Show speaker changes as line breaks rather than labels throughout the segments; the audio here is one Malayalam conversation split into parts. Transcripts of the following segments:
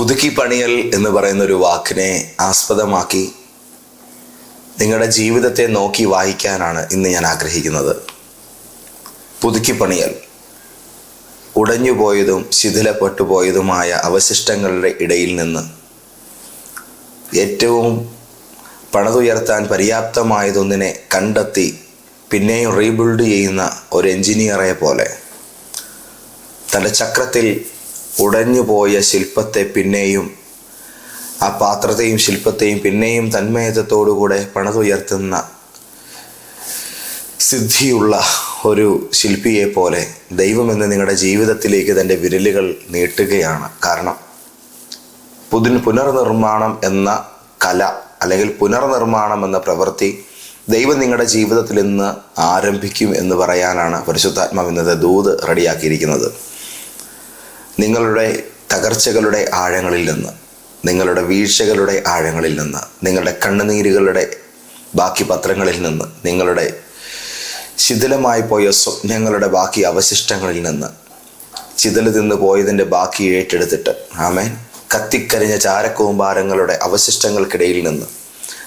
പുതുക്കി പണിയൽ എന്ന് പറയുന്ന ഒരു വാക്കിനെ ആസ്പദമാക്കി നിങ്ങളുടെ ജീവിതത്തെ നോക്കി വായിക്കാനാണ് ഇന്ന് ഞാൻ ആഗ്രഹിക്കുന്നത്. പുതുക്കി പണിയൽ. ഉടഞ്ഞുപോയതും ശിഥിലപ്പെട്ടു പോയതുമായ അവശിഷ്ടങ്ങളുടെ ഇടയിൽ നിന്ന് ഏറ്റവും പണിതുയർത്താൻ പര്യാപ്തമായതൊന്നിനെ കണ്ടെത്തി പിന്നെയും റീബിൽഡ് ചെയ്യുന്ന ഒരു എഞ്ചിനീയറെ പോലെ തന്റെ ചക്രത്തിൽ ഉടഞ്ഞുപോയ ശില്പത്തെ പിന്നെയും ആ പാത്രത്തെയും ശില്പത്തെയും പിന്നെയും തന്മയത്വത്തോടുകൂടെ പണിതുയർത്തുന്ന സിദ്ധിയുള്ള ഒരു ശില്പിയെ പോലെ ദൈവമെന്ന് നിങ്ങളുടെ ജീവിതത്തിലേക്ക് തന്റെ വിരലുകൾ നീട്ടുകയാണ് കാരണം. പുതിൻ പുനർനിർമ്മാണം എന്ന കല അല്ലെങ്കിൽ പുനർനിർമ്മാണം എന്ന പ്രവൃത്തി ദൈവം നിങ്ങളുടെ ജീവിതത്തിൽ നിന്ന് ആരംഭിക്കും എന്ന് പറയാനാണ് പരിശുദ്ധാത്മാവ് ദൂത് റെഡിയാക്കിയിരിക്കുന്നത്. നിങ്ങളുടെ തകർച്ചകളുടെ ആഴങ്ങളിൽ നിന്ന് നിങ്ങളുടെ വീഴ്ചകളുടെ ആഴങ്ങളിൽ നിന്ന് നിങ്ങളുടെ കണ്ണുനീരുകളുടെ ബാക്കി പത്രങ്ങളിൽ നിന്ന് നിങ്ങളുടെ ശിഥിലമായി പോയ സ്വപ്നങ്ങളുടെ ബാക്കി അവശിഷ്ടങ്ങളിൽ നിന്ന് ചിതൽ തിന്ന് പോയതിന്റെ ബാക്കി ഏറ്റെടുത്തിട്ട് ആമേൻ. കത്തിക്കരിഞ്ഞ ചാരക്കൂമ്പാരങ്ങളുടെ അവശിഷ്ടങ്ങൾക്കിടയിൽ നിന്ന്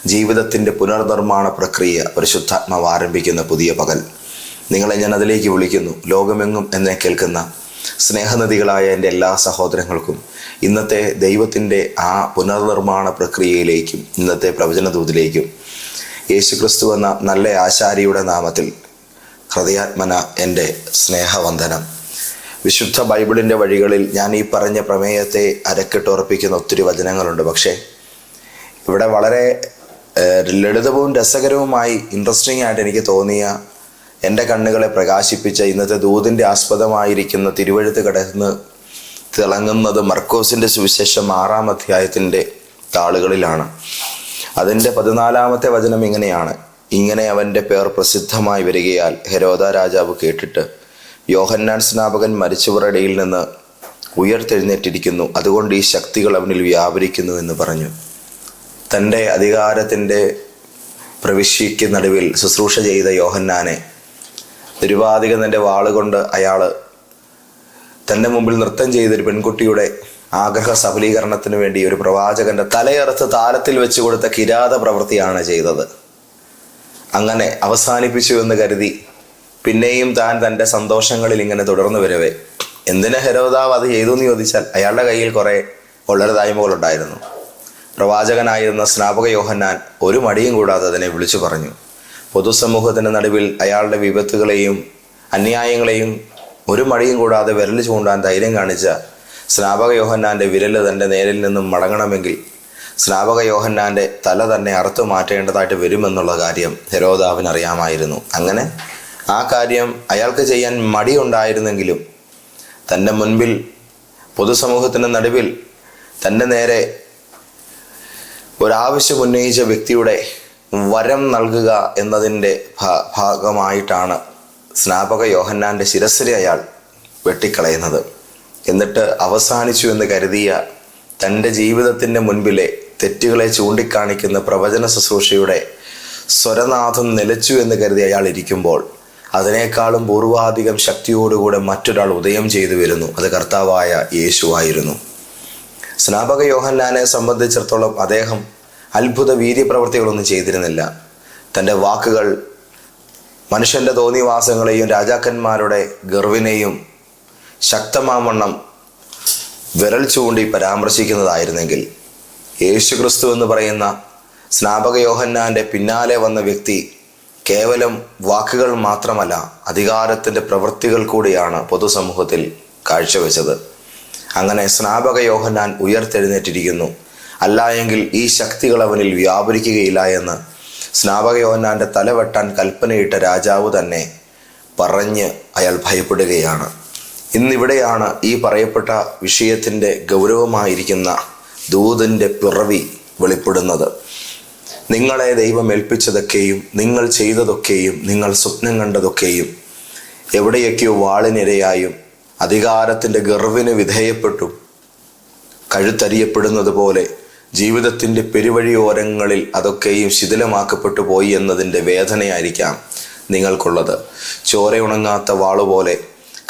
ജീവിതത്തിന്റെ പുനർനിർമ്മാണ പ്രക്രിയ പരിശുദ്ധാത്മാവ് ആരംഭിക്കുന്ന പുതിയ പകൽ. നിങ്ങളെ ഞാൻ അതിലേക്ക് വിളിക്കുന്നു. ലോകമെങ്ങും എന്നെ കേൾക്കുന്ന സ്നേഹനദികളായ എന്റെ എല്ലാ സഹോദരങ്ങൾക്കും ഇന്നത്തെ ദൈവത്തിന്റെ ആ പുനർനിർമ്മാണ പ്രക്രിയയിലേക്കും ഇന്നത്തെ പ്രവചനദൂതിലേക്കും യേശുക്രിസ്തു എന്ന നല്ല ആശാരിയുടെ നാമത്തിൽ ഹൃദയാത്മന എന്റെ സ്നേഹവന്ദനം. വിശുദ്ധ ബൈബിളിന്റെ വഴികളിൽ ഞാൻ ഈ പറഞ്ഞ പ്രമേയത്തെ അരക്കിട്ടുറപ്പിക്കുന്ന ഒത്തിരി വചനങ്ങളുണ്ട്. പക്ഷേ ഇവിടെ വളരെ ലളിതവും രസകരവുമായി ഇൻട്രസ്റ്റിംഗ് ആയിട്ട് എനിക്ക് തോന്നിയ എന്റെ കണ്ണുകളെ പ്രകാശിപ്പിച്ച ഇന്നത്തെ ദൂതിന്റെ ആസ്പദമായിരിക്കുന്ന തിരുവഴുത്ത് കടന്ന് തിളങ്ങുന്നത് മർക്കോസിന്റെ സുവിശേഷം ആറാം അധ്യായത്തിന്റെ താളുകളിലാണ്. അതിന്റെ പതിനാലാമത്തെ വചനം ഇങ്ങനെയാണ്. ഇങ്ങനെ അവന്റെ പേർ പ്രസിദ്ധമായി വരികയാൽ ഹെരോദ രാജാവ് കേട്ടിട്ട് യോഹന്നാൻ സ്നാപകൻ മരിച്ചവരുടെ ഇടയിൽ നിന്ന് ഉയർത്തെഴുന്നേറ്റിരിക്കുന്നു. അതുകൊണ്ട് ഈ ശക്തികൾ അവനിൽ വ്യാപരിക്കുന്നു എന്ന് പറഞ്ഞു. തന്റെ അധികാരത്തിന്റെ പ്രവിശ്യയ്ക്ക് നടുവിൽ ശുശ്രൂഷ ചെയ്ത യോഹന്നാനെ നിരുപാധികം തന്റെ വാളുകൊണ്ട് അയാൾ തന്റെ മുമ്പിൽ നൃത്തം ചെയ്തൊരു പെൺകുട്ടിയുടെ ആഗ്രഹ സഫലീകരണത്തിന് വേണ്ടി ഒരു പ്രവാചകന്റെ തലയറുത്ത് താലത്തിൽ വെച്ച് കൊടുത്ത കിരാത പ്രവൃത്തിയാണ് ചെയ്തത്. അങ്ങനെ അവസാനിപ്പിച്ചു എന്ന് കരുതി പിന്നെയും താൻ തന്റെ സന്തോഷങ്ങളിൽ ഇങ്ങനെ തുടർന്നു വരവേ. എന്തിനു ഹെരോദാവ് അത് ചെയ്തു എന്ന് ചോദിച്ചാൽ അയാളുടെ കയ്യിൽ കുറേ കൊള്ളരുതായ്മകളുണ്ടായിരുന്നു പ്രവാചകനായിരുന്ന സ്നാപക യോഹന്നാൻ ഒരു മടിയും കൂടാതെ അതിനെ വിളിച്ചു പറഞ്ഞു. പൊതുസമൂഹത്തിന്റെ നടുവിൽ അയാളുടെ വിപത്തുകളെയും അന്യായങ്ങളെയും ഒരു മടിയും കൂടാതെ വിരൽ ചൂണ്ടാൻ ധൈര്യം കാണിച്ച സ്നാപക യോഹന്നാന്റെ വിരൽ തന്റെ നേരിൽ നിന്നും മടങ്ങണമെങ്കിൽ സ്നാപക യോഹന്നാന്റെ തല തന്നെ അറുത്തു മാറ്റേണ്ടതായിട്ട് വരുമെന്നുള്ള കാര്യം ഹെരോദാവിന് അറിയാമായിരുന്നു അങ്ങനെ ആ കാര്യം അയാൾക്ക് ചെയ്യാൻ മടിയുണ്ടായിരുന്നെങ്കിലും തന്റെ മുൻപിൽ പൊതുസമൂഹത്തിന്റെ നടുവിൽ തന്റെ നേരെ ഒരാവശ്യം ഉന്നയിച്ച വ്യക്തിയുടെ വരം നൽകുക എന്നതിന്റെ ഭാഗമായിട്ടാണ് സ്നാപക യോഹന്നാന്റെ ശിരസ്സിലെ അയാൾ വെട്ടിക്കളയുന്നത്. എന്നിട്ട് അവസാനിച്ചു എന്ന് കരുതിയ തന്റെ ജീവിതത്തിന്റെ മുൻപിലെ തെറ്റുകളെ ചൂണ്ടിക്കാണിക്കുന്ന പ്രവചന ശുശ്രൂഷയുടെ സ്വരനാഥം നിലച്ചു എന്ന് കരുതി അയാൾ ഇരിക്കുമ്പോൾ അതിനേക്കാളും പൂർവാധികം ശക്തിയോടുകൂടെ മറ്റൊരാൾ ഉദയം ചെയ്തു വരുന്നു. അത് കർത്താവായ യേശുവായിരുന്നു. സ്നാപക യോഹന്നാനെ സംബന്ധിച്ചിടത്തോളം അദ്ദേഹം അത്ഭുത വീര്യപ്രവർത്തികളൊന്നും ചെയ്തിരുന്നില്ല. തന്റെ വാക്കുകൾ മനുഷ്യന്റെ തോന്നിവാസങ്ങളെയും രാജാക്കന്മാരുടെ ഗർവിനെയും ശക്തമാവണ്ണം വിരൽ ചൂണ്ടി പരാമർശിക്കുന്നതായിരുന്നെങ്കിൽ യേശുക്രിസ്തു എന്ന് പറയുന്ന സ്നാപക യോഹന്നാന്റെ പിന്നാലെ വന്ന വ്യക്തി കേവലം വാക്കുകൾ മാത്രമല്ല അധികാരത്തിന്റെ പ്രവൃത്തികൾ കൂടിയാണ് പൊതുസമൂഹത്തിൽ കാഴ്ചവെച്ചത്. അങ്ങനെ സ്നാപക യോഹന്നാൻ ഉയർത്തെഴുന്നേറ്റിരിക്കുന്നു. അല്ല എങ്കിൽ ഈ ശക്തികൾ അവനിൽ വ്യാപരിക്കുകയില്ല എന്ന് സ്നാപക യോഹന്നാന്റെ തലവെട്ടാൻ കൽപ്പനയിട്ട രാജാവ് തന്നെ പറഞ്ഞ് അയാൾ ഭയപ്പെടുകയാണ്. ഇന്നിവിടെയാണ് ഈ പറയപ്പെട്ട വിഷയത്തിന്റെ ഗൗരവമായിരിക്കുന്ന ദൂതന്റെ പിറവി വെളിപ്പെടുന്നത്. നിങ്ങളെ ദൈവം ഏൽപ്പിച്ചതൊക്കെയും നിങ്ങൾ ചെയ്തതൊക്കെയും നിങ്ങൾ സ്വപ്നം കണ്ടതൊക്കെയും എവിടെയൊക്കെയോ വാളിനിരയായും അധികാരത്തിന്റെ ഗർവിന് വിധേയപ്പെട്ടു കഴുത്തരിയപ്പെടുന്നത് പോലെ ജീവിതത്തിന്റെ പെരുവഴിയോരങ്ങളിൽ അതൊക്കെയും ശിഥിലമാക്കപ്പെട്ടു പോയി എന്നതിന്റെ വേദനയായിരിക്കാം നിങ്ങൾക്കുള്ളത്. ചോരയുണങ്ങാത്ത വാളുപോലെ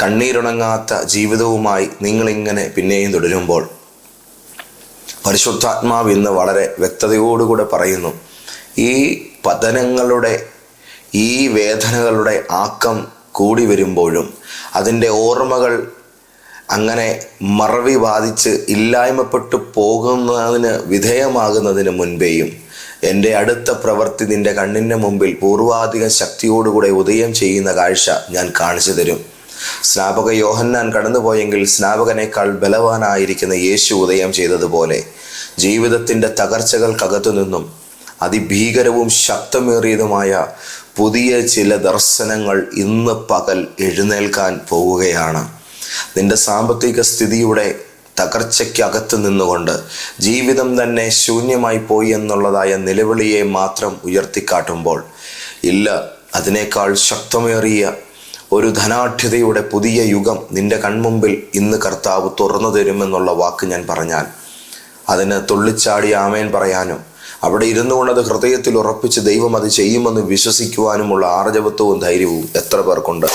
കണ്ണീരുണങ്ങാത്ത ജീവിതവുമായി നിങ്ങളിങ്ങനെ പിന്നെയും തുടരുമ്പോൾ പരിശുദ്ധാത്മാവ് ഇന്ന് വളരെ വ്യക്തതയോടുകൂടെ പറയുന്നു ഈ പതനങ്ങളുടെ ഈ വേദനകളുടെ ആക്കം കൂടി വരുമ്പോഴും അതിന്റെ ഓർമ്മകൾ അങ്ങനെ മറവി ബാധിച്ച് ഇല്ലായ്മപ്പെട്ടു പോകുന്നതിന് വിധേയമാകുന്നതിന് മുൻപേയും എന്റെ അടുത്ത പ്രവൃത്തി നിന്റെ കണ്ണിന്റെ മുമ്പിൽ പൂർവാധികം ശക്തിയോടുകൂടെ ഉദയം ചെയ്യുന്ന കാഴ്ച ഞാൻ കാണിച്ചു തരും. സ്നാപക യോഹന്നാൻ കടന്നുപോയെങ്കിൽ സ്നാപകനേക്കാൾ ബലവാനായിരിക്കുന്ന യേശു ഉദയം ചെയ്തതുപോലെ ജീവിതത്തിന്റെ തകർച്ചകൾക്കകത്തു നിന്നും അതിഭീകരവും ശക്തമേറിയതുമായ പുതിയ ചില ദർശനങ്ങൾ ഇന്ന് പകൽ എഴുന്നേൽക്കാൻ പോവുകയാണ്. നിന്റെ സാമ്പത്തിക സ്ഥിതിയുടെ തകർച്ചയ്ക്കകത്ത് നിന്നുകൊണ്ട് ജീവിതം തന്നെ ശൂന്യമായി പോയി എന്നുള്ളതായ നിലവിളിയെ മാത്രം ഉയർത്തിക്കാട്ടുമ്പോൾ ഇല്ല അതിനേക്കാൾ ശക്തമേറിയ ഒരു ധനാഠ്യതയുടെ പുതിയ യുഗം നിന്റെ കൺമുമ്പിൽ ഇന്ന് കർത്താവ് തുറന്നു തരുമെന്നുള്ള വാക്ക് ഞാൻ പറഞ്ഞാൽ അതിന് തുള്ളിച്ചാടി ആമേൻ പറയാനും അവിടെ ഇരുന്നു കൊണ്ടത് ഹൃദയത്തിൽ ഉറപ്പിച്ച് ദൈവം അത് ചെയ്യുമെന്ന് വിശ്വസിക്കുവാനുമുള്ള ആർജവത്വവും ധൈര്യവും എത്ര പേർക്കുണ്ട്?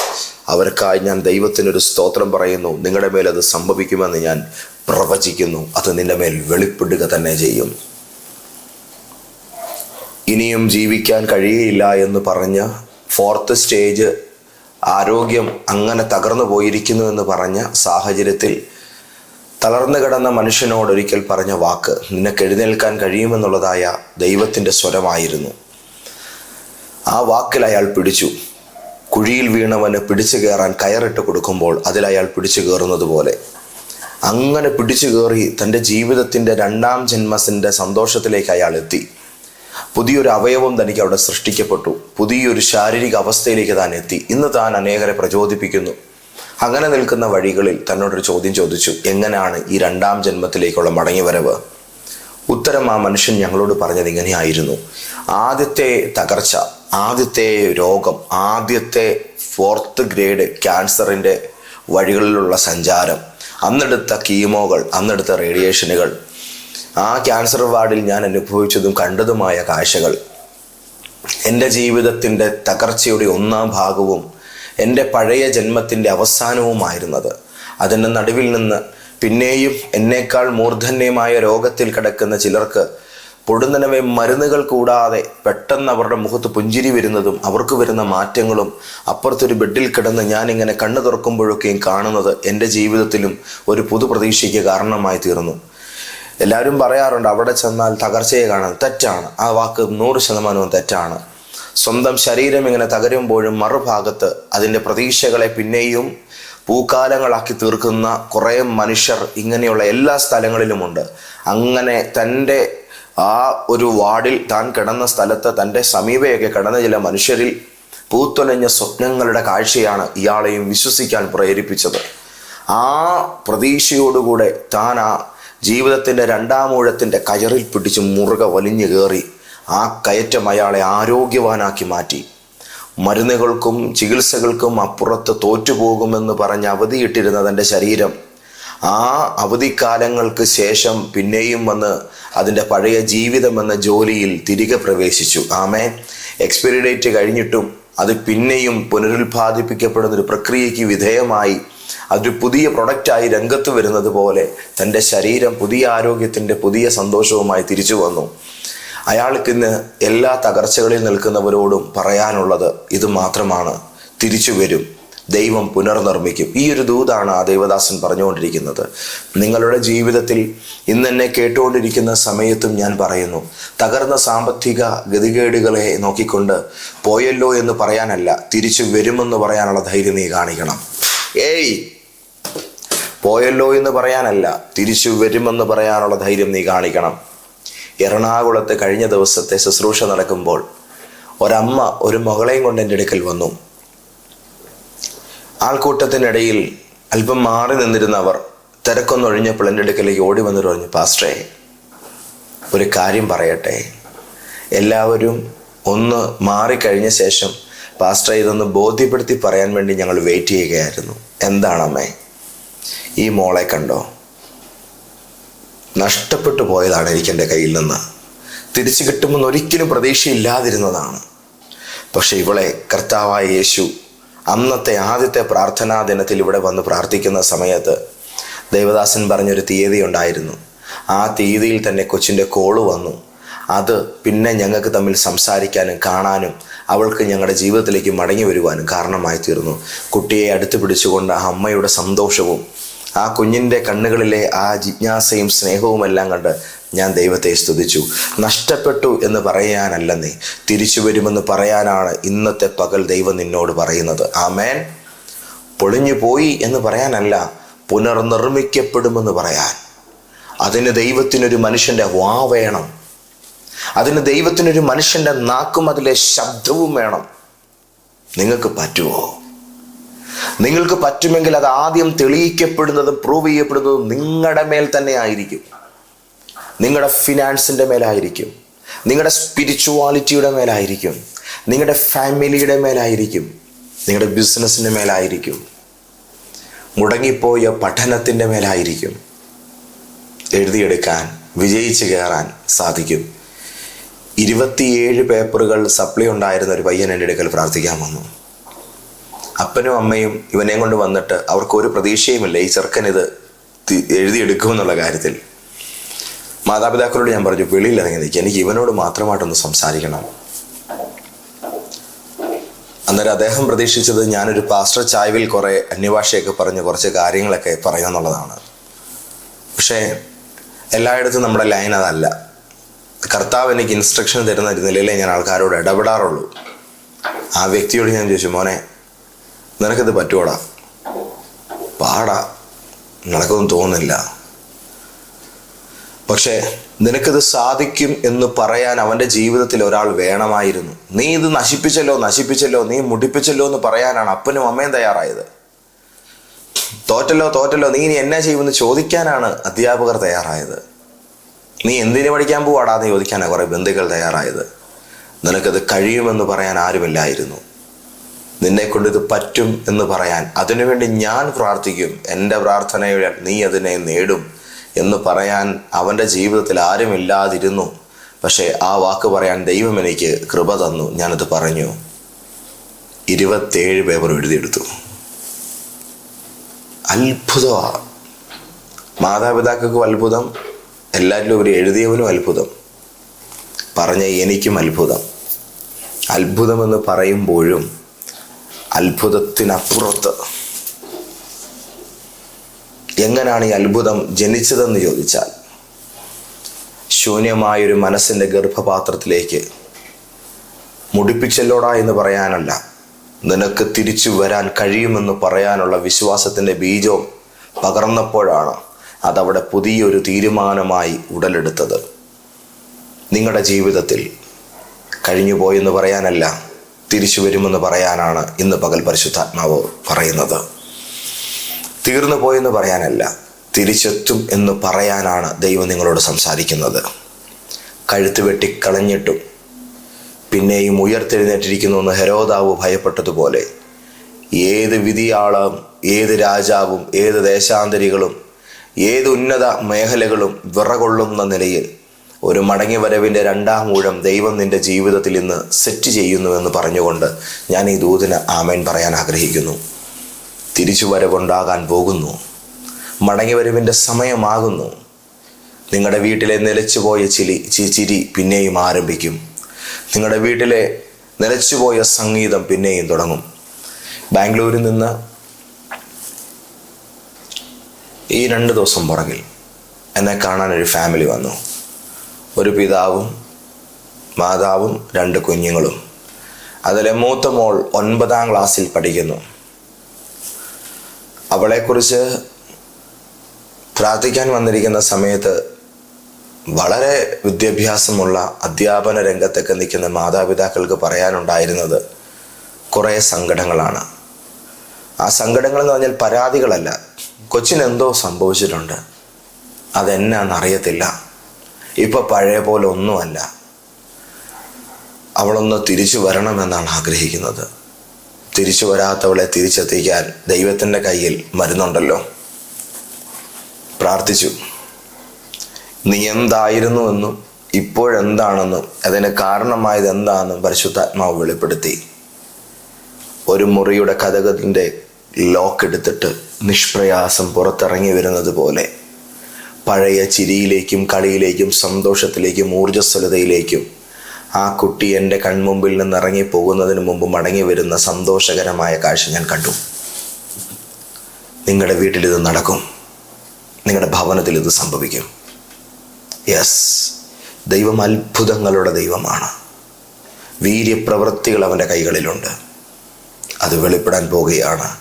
അവർക്കായി ഞാൻ ദൈവത്തിനൊരു സ്തോത്രം പറയുന്നു. നിങ്ങളുടെ മേൽ അത് സംഭവിക്കുമെന്ന് ഞാൻ പ്രവചിക്കുന്നു. അത് നിന്റെ മേൽ വെളിപ്പെടുക തന്നെ ചെയ്യും. ഇനിയും ജീവിക്കാൻ കഴിയയില്ല എന്ന് പറഞ്ഞ് ഫോർത്ത് സ്റ്റേജ് ആരോഗ്യം അങ്ങനെ തകർന്നു പോയിരിക്കുന്നു എന്ന് പറഞ്ഞ സാഹചര്യത്തിൽ തളർന്നു കിടന്ന മനുഷ്യനോട് ഒരിക്കൽ പറഞ്ഞ വാക്ക് നിനക്ക് എഴുന്നേൽക്കാൻ കഴിയുമെന്നുള്ളതായ ദൈവത്തിന്റെ സ്വരമായിരുന്നു. ആ വാക്കിൽ അയാൾ പിടിച്ചു. കുഴിയിൽ വീണവന് പിടിച്ചു കയറാൻ കയറിട്ട് കൊടുക്കുമ്പോൾ അതിൽ അയാൾ പിടിച്ചു കയറുന്നത് പോലെ. അങ്ങനെ പിടിച്ചു കയറി തന്റെ ജീവിതത്തിന്റെ രണ്ടാം ജന്മസിന്റെ സന്തോഷത്തിലേക്ക് അയാൾ എത്തി. പുതിയൊരു അവയവം തനിക്ക് അവിടെ സൃഷ്ടിക്കപ്പെട്ടു. പുതിയൊരു ശാരീരിക അവസ്ഥയിലേക്ക് താൻ എത്തി. ഇന്ന് താൻ അനേകരെ പ്രചോദിപ്പിക്കുന്നു. അങ്ങനെ നിൽക്കുന്ന വഴികളിൽ തന്നോടൊരു ചോദ്യം ചോദിച്ചു. എങ്ങനെയാണ് ഈ രണ്ടാം ജന്മത്തിലേക്കുള്ള മടങ്ങിവരവ്? ഉത്തരം ആ മനുഷ്യൻ ഞങ്ങളോട് പറഞ്ഞത് ഇങ്ങനെയായിരുന്നു. ആദ്യത്തെ തകർച്ച. ആദ്യത്തെ രോഗം ആദ്യത്തെ ഫോർത്ത് ഗ്രേഡ് ക്യാൻസറിന്റെ വഴികളിലുള്ള സഞ്ചാരം അന്നെടുത്ത കീമോകൾ അന്നെടുത്ത റേഡിയേഷനുകൾ. ആ ക്യാൻസർ വാർഡിൽ ഞാൻ അനുഭവിച്ചതും കണ്ടതുമായ കാഴ്ചകൾ. എന്റെ ജീവിതത്തിന്റെ തകർച്ചയുടെ ഒന്നാം ഭാഗവും എന്റെ പഴയ ജന്മത്തിന്റെ അവസാനവുമായിരുന്നത്. അതിന്റെ നടുവിൽ നിന്ന് പിന്നെയും എന്നേക്കാൾ മൂർധന്യമായ രോഗത്തിൽ കിടക്കുന്ന ചിലർക്ക് പൊടുന്നനവെ മരുന്നുകൾ കൂടാതെ പെട്ടെന്ന് അവരുടെ മുഖത്ത് പുഞ്ചിരി വരുന്നതും അവർക്ക് വരുന്ന മാറ്റങ്ങളും അപ്പുറത്തൊരു ബെഡിൽ കിടന്ന് ഞാനിങ്ങനെ കണ്ണു തുറക്കുമ്പോഴൊക്കെയും കാണുന്നത് എന്റെ ജീവിതത്തിലും ഒരു പുതു പ്രതീക്ഷയ്ക്ക് കാരണമായി തീർന്നു. എല്ലാവരും പറയാറുണ്ട് അവിടെ ചെന്നാൽ തകർച്ചയെ കാണാൻ. തെറ്റാണ്. ആ വാക്ക് നൂറ് ശതമാനവും തെറ്റാണ്. സ്വന്തം ശരീരം ഇങ്ങനെ തകരുമ്പോഴും മറുഭാഗത്ത് അതിന്റെ പ്രതീക്ഷകളെ പിന്നെയും പൂക്കാലങ്ങളാക്കി തീർക്കുന്ന കുറേ മനുഷ്യർ ഇങ്ങനെയുള്ള എല്ലാ സ്ഥലങ്ങളിലുമുണ്ട്. അങ്ങനെ തന്റെ ആ ഒരു വാർഡിൽ താൻ കിടന്ന സ്ഥലത്ത് തന്റെ സമീപയൊക്കെ കിടന്ന ചില മനുഷ്യരിൽ പൂത്തൊലഞ്ഞ സ്വപ്നങ്ങളുടെ കാഴ്ചയാണ് ഇയാളെയും വിശ്വസിക്കാൻ പ്രേരിപ്പിച്ചത്. ആ പ്രതീക്ഷയോടുകൂടെ താൻ ആ ജീവിതത്തിന്റെ രണ്ടാമൂഴത്തിന്റെ കയറിൽ പിടിച്ച് മുറുക വലിഞ്ഞു കയറി ആ കയറ്റം അയാളെ ആരോഗ്യവാനാക്കി മാറ്റി. മരുന്നുകൾക്കും ചികിത്സകൾക്കും അപ്പുറത്ത് തോറ്റുപോകുമെന്ന് പറഞ്ഞ് അവധിയിട്ടിരുന്ന തന്റെ ശരീരം ആ അവധിക്കാലങ്ങൾക്ക് ശേഷം പിന്നെയും വന്ന് അതിന്റെ പഴയ ജീവിതം എന്ന ജോലിയിൽ തിരികെ പ്രവേശിച്ചു. ആമേ എക്സ്പയറി ഡേറ്റ് കഴിഞ്ഞിട്ടും അത് പിന്നെയും പുനരുൽപാദിപ്പിക്കപ്പെടുന്ന ഒരു പ്രക്രിയയ്ക്ക് വിധേയമായി അതൊരു പുതിയ പ്രൊഡക്റ്റായി രംഗത്ത് വരുന്നത് പോലെ തന്റെ ശരീരം പുതിയ ആരോഗ്യത്തിന്റെ പുതിയ സന്തോഷവുമായി തിരിച്ചു വന്നു. അയാൾക്കിന്ന് എല്ലാ തകർച്ചകളിൽ നിൽക്കുന്നവരോടും പറയാനുള്ളത് ഇത് മാത്രമാണ്. തിരിച്ചു വരും. ദൈവം പുനർനിർമ്മിക്കും. ഈ ഒരു ദൂതാണ് ആ ദൈവദാസൻ പറഞ്ഞുകൊണ്ടിരിക്കുന്നത്. നിങ്ങളുടെ ജീവിതത്തിൽ ഇന്ന് എന്നെ കേട്ടുകൊണ്ടിരിക്കുന്ന സമയത്തും ഞാൻ പറയുന്നു തകർന്ന സാമ്പത്തിക ഗതികേടുകളെ നോക്കിക്കൊണ്ട് പോയല്ലോ എന്ന് പറയാനല്ല തിരിച്ചു വരുമെന്ന് പറയാനുള്ള ധൈര്യം നീ കാണിക്കണം. ഏയ്! പോയല്ലോ എന്ന് പറയാനല്ല തിരിച്ചു വരുമെന്ന് പറയാനുള്ള ധൈര്യം നീ കാണിക്കണം. എറണാകുളത്ത് കഴിഞ്ഞ ദിവസത്തെ ശുശ്രൂഷ നടക്കുമ്പോൾ ഒരമ്മ ഒരു മകളെയും കൊണ്ട് എന്റെ അടുക്കൽ വന്നു. ആൾക്കൂട്ടത്തിനിടയിൽ അല്പം മാറി നിന്നിരുന്നവർ തിരക്കൊന്നൊഴിഞ്ഞപ്പോൾ എന്റെ അടുക്കലേക്ക് ഓടി വന്നിട്ട് പറഞ്ഞു പാസ്റ്റേ ഒരു കാര്യം പറയട്ടെ. എല്ലാവരും ഒന്ന് മാറിക്കഴിഞ്ഞ ശേഷം പാസ്റ്റർ ഇതൊന്ന് ബോധ്യപ്പെടുത്തി പറയാൻ വേണ്ടി ഞങ്ങൾ വെയിറ്റ് ചെയ്യുകയായിരുന്നു. എന്താണമ്മേ? ഈ മോളെ കണ്ടോ? നഷ്ടപ്പെട്ടു പോയതാണ് എനിക്ക് എന്റെ കയ്യിൽ നിന്ന്. തിരിച്ചു കിട്ടുമെന്ന് ഒരിക്കലും പ്രതീക്ഷയില്ലാതിരുന്നതാണ്. പക്ഷെ ഇവളെ കർത്താവായ യേശു അന്നത്തെ ആദ്യത്തെ പ്രാർത്ഥനാ ദിനത്തിൽ ഇവിടെ വന്ന് പ്രാർത്ഥിക്കുന്ന സമയത്ത് ദേവദാസൻ പറഞ്ഞൊരു തീയതി ഉണ്ടായിരുന്നു. ആ തീയതിയിൽ തന്നെ കൊച്ചിന്റെ കോൾ വന്നു. അത് പിന്നെ ഞങ്ങൾക്ക് തമ്മിൽ സംസാരിക്കാനും കാണാനും അവൾക്ക് ഞങ്ങളുടെ ജീവിതത്തിലേക്ക് മടങ്ങി വരുവാനും കാരണമായി തീർന്നു. കുട്ടിയെ അടുത്ത് പിടിച്ചുകൊണ്ട് ആ അമ്മയുടെ സന്തോഷവും ആ കുഞ്ഞിന്റെ കണ്ണുകളിലെ ആ ജിജ്ഞാസയും സ്നേഹവും എല്ലാം കണ്ട് ഞാൻ ദൈവത്തെ സ്തുതിച്ചു. നഷ്ടപ്പെട്ടു എന്ന് പറയാനല്ല നീ. തിരിച്ചു വരുമെന്ന് പറയാനാണ് ഇന്നത്തെ പകൽ ദൈവം നിന്നോട് പറയുന്നത്. ആമേൻ. പൊളിഞ്ഞു പോയി എന്ന് പറയാനല്ല പുനർനിർമ്മിക്കപ്പെടുമെന്ന് പറയാൻ. അതിന് ദൈവത്തിനൊരു മനുഷ്യന്റെ വാ വേണം. അതിന് ദൈവത്തിനൊരു മനുഷ്യന്റെ നാക്കും അതിലെ ശബ്ദവും വേണം. നിങ്ങൾക്ക് പറ്റുമോ? നിങ്ങൾക്ക് പറ്റുമെങ്കിൽ അത് ആദ്യം തെളിയിക്കപ്പെടുന്നതും പ്രൂവ് ചെയ്യപ്പെടുന്നതും നിങ്ങളുടെ മേൽ തന്നെ ആയിരിക്കും. നിങ്ങളുടെ ഫിനാൻസിന്റെ മേലായിരിക്കും. നിങ്ങളുടെ സ്പിരിച്വാലിറ്റിയുടെ മേലായിരിക്കും. നിങ്ങളുടെ ഫാമിലിയുടെ മേലായിരിക്കും. നിങ്ങളുടെ ബിസിനസ്സിന്റെ മേലായിരിക്കും. മുടങ്ങിപ്പോയ പഠനത്തിന്റെ മേലായിരിക്കും. എഴുതിയെടുക്കാൻ വിജയിച്ച് കയറാൻ സാധിക്കും. ഇരുപത്തിയേഴ് പേപ്പറുകൾ സപ്ലൈ ഉണ്ടായിരുന്ന ഒരു പയ്യൻ എന്റെ അടുക്കൽ പ്രാർത്ഥിക്കാൻ വന്നു. അപ്പനും അമ്മയും ഇവനെയും കൊണ്ട് വന്നിട്ട് അവർക്ക് ഒരു പ്രതീക്ഷയുമില്ല. ഈ ചെറുക്കൻ ഇത് എഴുതിയെടുക്കുമെന്നുള്ള കാര്യത്തിൽ. മാതാപിതാക്കളോട് ഞാൻ പറഞ്ഞു വെളിയിൽ ഇറങ്ങി നിൽക്കുക എനിക്ക് ഇവനോട് മാത്രമായിട്ടൊന്ന് സംസാരിക്കണം. അന്നേരം അദ്ദേഹം പ്രതീക്ഷിച്ചത് ഞാനൊരു പാസ്റ്റർ ചായ്വിൽ കുറേ അന്യഭാഷയൊക്കെ പറഞ്ഞ് കുറച്ച് കാര്യങ്ങളൊക്കെ പറയുമെന്നുള്ളതാണ് പക്ഷേ എല്ലായിടത്തും നമ്മുടെ ലൈൻ അതല്ല. കർത്താവ് എനിക്ക് ഇൻസ്ട്രക്ഷൻ തരുന്ന നിലയിലേ ഞാൻ ആൾക്കാരോട് ഇടപെടാറുള്ളൂ. ആ വ്യക്തിയോട് ഞാൻ ചോദിച്ചു മോനെ നിനക്കിത് പറ്റുമോടാ പാടാ. നിനക്കൊന്നും തോന്നുന്നില്ല. പക്ഷേ നിനക്കിത് സാധിക്കും എന്ന് പറയാൻ അവന്റെ ജീവിതത്തിൽ ഒരാൾ വേണമായിരുന്നു. നീ ഇത് നശിപ്പിച്ചല്ലോ നശിപ്പിച്ചല്ലോ നീ മുടിപ്പിച്ചല്ലോ എന്ന് പറയാനാണ് അപ്പനും അമ്മയും തയ്യാറായത്. തോറ്റല്ലോ തോറ്റല്ലോ നീ ഇനി എന്നാ ചെയ്യുമെന്ന് ചോദിക്കാനാണ് അധ്യാപകർ തയ്യാറായത്. നീ എന്തിനു പഠിക്കാൻ പോവാടാന്ന് ചോദിക്കാനാണ് കുറേ ബന്ധുക്കൾ തയ്യാറായത്. നിനക്കത് കഴിയുമെന്ന് പറയാൻ ആരുമില്ലായിരുന്നു. നിന്നെ കൊണ്ട് ഇത് പറ്റും എന്ന് പറയാൻ അതിനുവേണ്ടി ഞാൻ പ്രാർത്ഥിക്കും. എന്റെ പ്രാർത്ഥനയുടെ നീ അതിനെ നേടും. എന്ന് പറയാൻ അവന്റെ ജീവിതത്തിൽ ആരുമില്ലാതിരുന്നു. പക്ഷേ ആ വാക്ക് പറയാൻ ദൈവം എനിക്ക് കൃപ തന്നു. ഞാനത് പറഞ്ഞു. ഇരുപത്തേഴ് പേപ്പർ എഴുതിയെടുത്തു. അത്ഭുതമാണ്. മാതാപിതാക്കൾക്കും അത്ഭുതം എല്ലാവരിലും ഒരു എഴുതിയവനും അത്ഭുതം. പറഞ്ഞ എനിക്കും അത്ഭുതം. അത്ഭുതമെന്ന് പറയുമ്പോഴും അത്ഭുതത്തിനപ്പുറത്ത് എങ്ങനെയാണ് ഈ അത്ഭുതം ജനിച്ചതെന്ന് ചോദിച്ചാൽ ശൂന്യമായൊരു മനസ്സിന്റെ ഗർഭപാത്രത്തിലേക്ക് മുടിപ്പിച്ചല്ലോടാ എന്ന് പറയാനല്ല. നിനക്ക് തിരിച്ചു വരാൻ കഴിയുമെന്ന് പറയാനുള്ള വിശ്വാസത്തിന്റെ ബീജവും പകർന്നപ്പോഴാണ് അതവിടെ പുതിയൊരു തീരുമാനമായി ഉടലെടുത്തത്. നിങ്ങളുടെ ജീവിതത്തിൽ കഴിഞ്ഞു പോയെന്ന് പറയാനല്ല തിരിച്ചു വരുമെന്ന് പറയാനാണ് ഇന്ന് പകൽ പരിശുദ്ധാത്മാവ് പറയുന്നത്. തീർന്നു പോയെന്ന് പറയാനല്ല തിരിച്ചെത്തും എന്ന് പറയാനാണ് ദൈവം നിങ്ങളോട് സംസാരിക്കുന്നത്. കഴുത്ത് വെട്ടിക്കളഞ്ഞിട്ടും പിന്നെയും ഉയർത്തെഴുന്നേറ്റിരിക്കുന്നു എന്ന് ഹെരോദാവ് ഭയപ്പെട്ടതുപോലെ ഏത് വിധിയാളും ഏത് രാജാവും ഏത് ദേശാന്തരികളും ഏത് ഉന്നത മേഖലകളും വിറകൊള്ളുന്ന നിലയിൽ ഒരു മടങ്ങി വരവിന്റെ രണ്ടാം ഊഴം ദൈവം നിന്റെ ജീവിതത്തിൽ ഇന്ന് സെറ്റ് ചെയ്യുന്നു എന്ന് പറഞ്ഞുകൊണ്ട് ഞാൻ ഈ ദൂതിന് ആമേൻ പറയാൻ ആഗ്രഹിക്കുന്നു. തിരിച്ചു വരവുണ്ടാകാൻ പോകുന്നു. മടങ്ങി വരവിന്റെ സമയമാകുന്നു. നിങ്ങളുടെ വീട്ടിലെ നിലച്ചുപോയ ചിലി ചിരി പിന്നെയും ആരംഭിക്കും. നിങ്ങളുടെ വീട്ടിലെ നിലച്ചുപോയ സംഗീതം പിന്നെയും തുടങ്ങും. ബാംഗ്ലൂരിൽ നിന്ന് ഈ രണ്ട് ദിവസം പുറകിൽ എന്നെ കാണാൻ ഒരു ഫാമിലി വന്നു. ഒരു പിതാവും മാതാവും രണ്ട് കുഞ്ഞുങ്ങളും. അതിലെ മൂത്ത മോൾ ഒൻപതാം ക്ലാസ്സിൽ പഠിക്കുന്നു. അവളെക്കുറിച്ച് പ്രാർത്ഥിക്കാൻ വന്നിരിക്കുന്ന സമയത്ത് വളരെ വിദ്യാഭ്യാസമുള്ള അധ്യാപന രംഗത്തൊക്കെ നിൽക്കുന്ന മാതാപിതാക്കൾക്ക് പറയാനുണ്ടായിരുന്നത് കുറേ സങ്കടങ്ങളാണ്. ആ സങ്കടങ്ങൾ എന്ന് പറഞ്ഞാൽ പരാതികളല്ല. കൊച്ചിനെന്തോ സംഭവിച്ചിട്ടുണ്ട്. അതെന്നാന്നറിയത്തില്ല ഇപ്പം പഴയ പോലെ ഒന്നുമല്ല. അവളൊന്ന് തിരിച്ചു വരണമെന്നാണ് ആഗ്രഹിക്കുന്നത്. തിരിച്ചു വരാത്തവളെ തിരിച്ചെത്തിക്കാൻ ദൈവത്തിന്റെ കയ്യിൽ മരുന്നുണ്ടല്ലോ. പ്രാർത്ഥിച്ചു. നീ എന്തായിരുന്നുവെന്നും ഇപ്പോഴെന്താണെന്നും അതിന് കാരണമായത് എന്താണെന്നും പരിശുദ്ധാത്മാവ് വെളിപ്പെടുത്തി. ഒരു മുറിയുടെ കഥകത്തിന്റെ ലോക്ക് എടുത്തിട്ട് നിഷ്പ്രയാസം പുറത്തിറങ്ങി വരുന്നത് പോലെ പഴയ ചിരിയിലേക്കും കളിയിലേക്കും സന്തോഷത്തിലേക്കും ഊർജസ്വലതയിലേക്കും ആ കുട്ടി എന്റെ കൺമുമ്പിൽ നിന്ന് ഇറങ്ങി പോകുന്നതിന് മുമ്പ് മടങ്ങി വരുന്ന സന്തോഷകരമായ കാഴ്ച ഞാൻ കണ്ടു. നിങ്ങളുടെ വീട്ടിൽ ഇത് നടക്കും. നിങ്ങളുടെ ഭവനത്തിൽ ഇത് സംഭവിക്കും. യെസ് ദൈവം അത്ഭുതങ്ങളുടെ ദൈവമാണ്. വീര്യപ്രവൃത്തികൾ അവന്റെ കൈകളിലുണ്ട്. അത് വെളിപ്പെടാൻ പോകുകയാണ്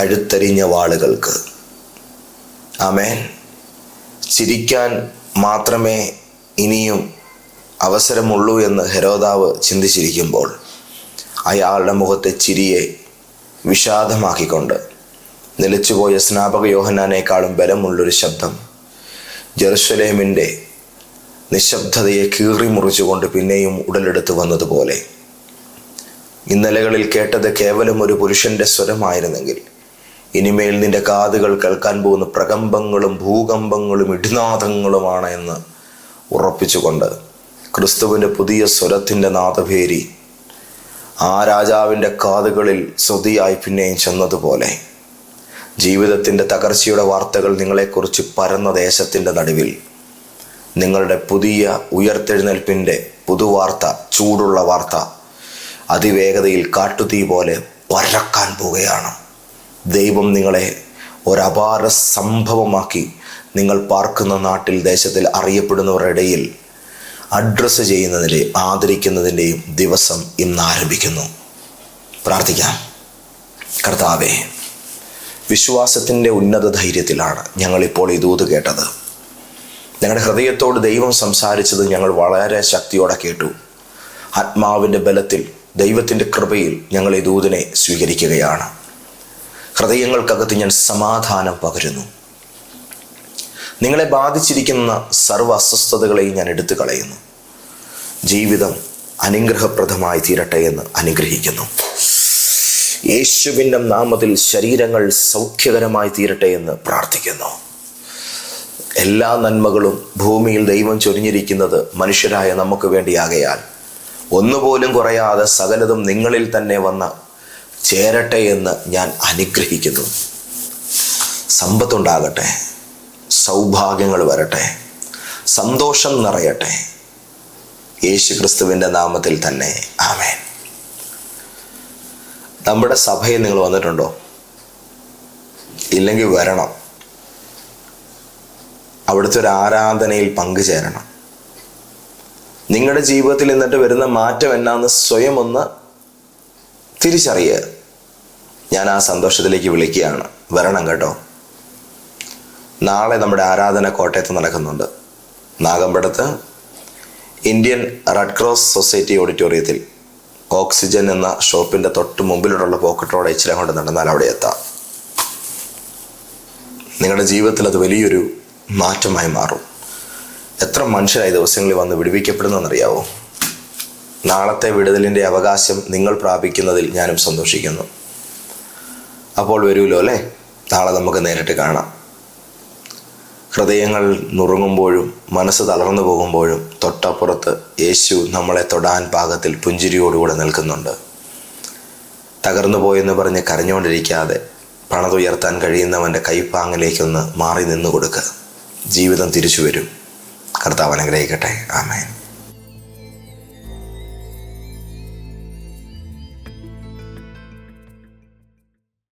കഴുത്തരിഞ്ഞ വാളുകൾക്ക്. ആമേൻ. ചിരിക്കാൻ മാത്രമേ ഇനിയും അവസരമുള്ളൂ എന്ന് ഹെരോദാവ് ചിന്തിച്ചിരിക്കുമ്പോൾ അയാളുടെ മുഖത്തെ ചിരിയെ വിഷാദമാക്കിക്കൊണ്ട് നിലച്ചുപോയ സ്നാപക യോഹനാനേക്കാളും ബലമുള്ളൊരു ശബ്ദം ജെറുസലേമിന്റെ നിശബ്ദതയെ കീറി മുറിച്ചുകൊണ്ട് പിന്നെയും ഉടലെടുത്ത് വന്നതുപോലെ. ഇന്നലകളിൽ കേട്ടത് കേവലം ഒരു പുരുഷന്റെ സ്വരമായിരുന്നെങ്കിൽ ഇനിമേൽ നിന്റെ കാതുകൾ കേൾക്കാൻ പോകുന്ന പ്രകമ്പങ്ങളും ഭൂകമ്പങ്ങളും ഇടിനാദങ്ങളുമാണ് എന്ന് ഉറപ്പിച്ചുകൊണ്ട് ക്രിസ്തുവിന്റെ പുതിയ സ്വരത്തിന്റെ നാഥഭേരി ആ രാജാവിന്റെ കാതുകളിൽ ശ്രുതിയായി പിന്നെയും ചെന്നതുപോലെ. ജീവിതത്തിന്റെ തകർച്ചയുടെ വാർത്തകൾ നിങ്ങളെക്കുറിച്ച് പരന്ന ദേശത്തിന്റെ നടുവിൽ. നിങ്ങളുടെ പുതിയ ഉയർത്തെഴുന്നേൽപ്പിന്റെ പുതുവാർത്ത ചൂടുള്ള വാർത്ത അതിവേഗതയിൽ കാട്ടുതീ പോലെ പരക്കാൻ പോവുകയാണ്. ദൈവം നിങ്ങളെ ഒരപാര സംഭവമാക്കി നിങ്ങൾ പാർക്കുന്ന നാട്ടിൽ ദേശത്തിൽ അറിയപ്പെടുന്നവരുടെ ഇടയിൽ അഡ്രസ്സ് ചെയ്യുന്നതിന്റെ ആദരിക്കുന്നതിന്റെയും ദിവസം ഇന്ന് ആരംഭിക്കുന്നു. പ്രാർത്ഥിക്കാം. കർത്താവേ വിശ്വാസത്തിന്റെ ഉന്നത ധൈര്യത്തിലാണ് ഞങ്ങളിപ്പോൾ ഈ കേട്ടത്. ഞങ്ങളുടെ ഹൃദയത്തോട് ദൈവം സംസാരിച്ചത് ഞങ്ങൾ വളരെ ശക്തിയോടെ കേട്ടു. ആത്മാവിന്റെ ബലത്തിൽ ദൈവത്തിന്റെ കൃപയിൽ ഞങ്ങൾ ഈ ദൂതിനെ സ്വീകരിക്കുകയാണ്. ഹൃദയങ്ങൾക്കകത്ത് ഞാൻ സമാധാനം പകരുന്നു. നിങ്ങളെ ബാധിച്ചിരിക്കുന്ന സർവ അസ്വസ്ഥതകളെയും ഞാൻ എടുത്തു കളയുന്നു. ജീവിതം അനുഗ്രഹപ്രദമായി തീരട്ടെ എന്ന് അനുഗ്രഹിക്കുന്നു. യേശുവിന്റെ നാമത്തിൽ ശരീരങ്ങൾ സൗഖ്യകരമായി തീരട്ടെ എന്ന് പ്രാർത്ഥിക്കുന്നു. എല്ലാ നന്മകളും ഭൂമിയിൽ ദൈവം ചൊരിഞ്ഞിരിക്കുന്നത് മനുഷ്യരായ നമുക്ക് വേണ്ടിയാകയാൽ ഒന്നുപോലും കുറയാതെ സകലതും നിങ്ങളിൽ തന്നെ വന്ന് ചേരട്ടെ എന്ന് ഞാൻ അനുഗ്രഹിക്കുന്നു. സമ്പത്തുണ്ടാകട്ടെ. സൗഭാഗ്യങ്ങൾ വരട്ടെ. സന്തോഷം നിറയട്ടെ. യേശു ക്രിസ്തുവിന്റെ നാമത്തിൽ തന്നെ. ആമേൻ. നമ്മുടെ സഭയിൽ നിങ്ങൾ വന്നിട്ടുണ്ടോ? ഇല്ലെങ്കിൽ വരണം. അവിടുത്തെ ഒരു ആരാധനയിൽ പങ്കുചേരണം. നിങ്ങളുടെ ജീവിതത്തിൽ എന്നിട്ട് വരുന്ന മാറ്റം എന്നാന്ന് സ്വയം ഒന്ന് തിരിച്ചറിയുക. ഞാൻ ആ സന്തോഷത്തിലേക്ക് വിളിക്കുകയാണ്. വരണം കേട്ടോ. നാളെ നമ്മുടെ ആരാധന കോട്ടയത്ത് നടക്കുന്നുണ്ട്. നാഗമ്പടത്ത് ഇന്ത്യൻ റെഡ് ക്രോസ് സൊസൈറ്റി ഓഡിറ്റോറിയത്തിൽ ഓക്സിജൻ എന്ന ഷോപ്പിന്റെ തൊട്ട് മുമ്പിലൂടെയുള്ള പോക്കറ്റ് റോഡ് ഇച്ചിരി കൊണ്ട് നടന്നാൽ അവിടെ എത്താം. നിങ്ങളുടെ ജീവിതത്തിൽ അത് വലിയൊരു മാറ്റമായി മാറും. എത്ര മനുഷ്യരായി ദിവസങ്ങളിൽ വന്ന് വിടുവിക്കപ്പെടുന്നതെന്നറിയാവോ നാളത്തെ വിടുതലിന്റെ അവകാശം നിങ്ങൾ പ്രാപിക്കുന്നതിൽ ഞാനും സന്തോഷിക്കുന്നു. അപ്പോൾ വരുമല്ലോ അല്ലേ? നാളെ നമുക്ക് നേരിട്ട് കാണാം. ഹൃദയങ്ങൾ നുറുങ്ങുമ്പോഴും മനസ്സ് തളർന്നു പോകുമ്പോഴും തൊട്ടപ്പുറത്ത് യേശു നമ്മളെ തൊടാൻ പാകത്തിൽ പുഞ്ചിരിയോടുകൂടെ നിൽക്കുന്നുണ്ട്. തകർന്നു പോയെന്ന് പറഞ്ഞ് കരഞ്ഞുകൊണ്ടിരിക്കാതെ പണതുയർത്താൻ കഴിയുന്നവന്റെ കൈപ്പാങ്ങിലേക്കൊന്ന് മാറി നിന്നു കൊടുക്കുക ജീവിതം തിരിച്ചു വരും കർത്താവ് അനുഗ്രഹിക്കട്ടെ. ആമേൻ.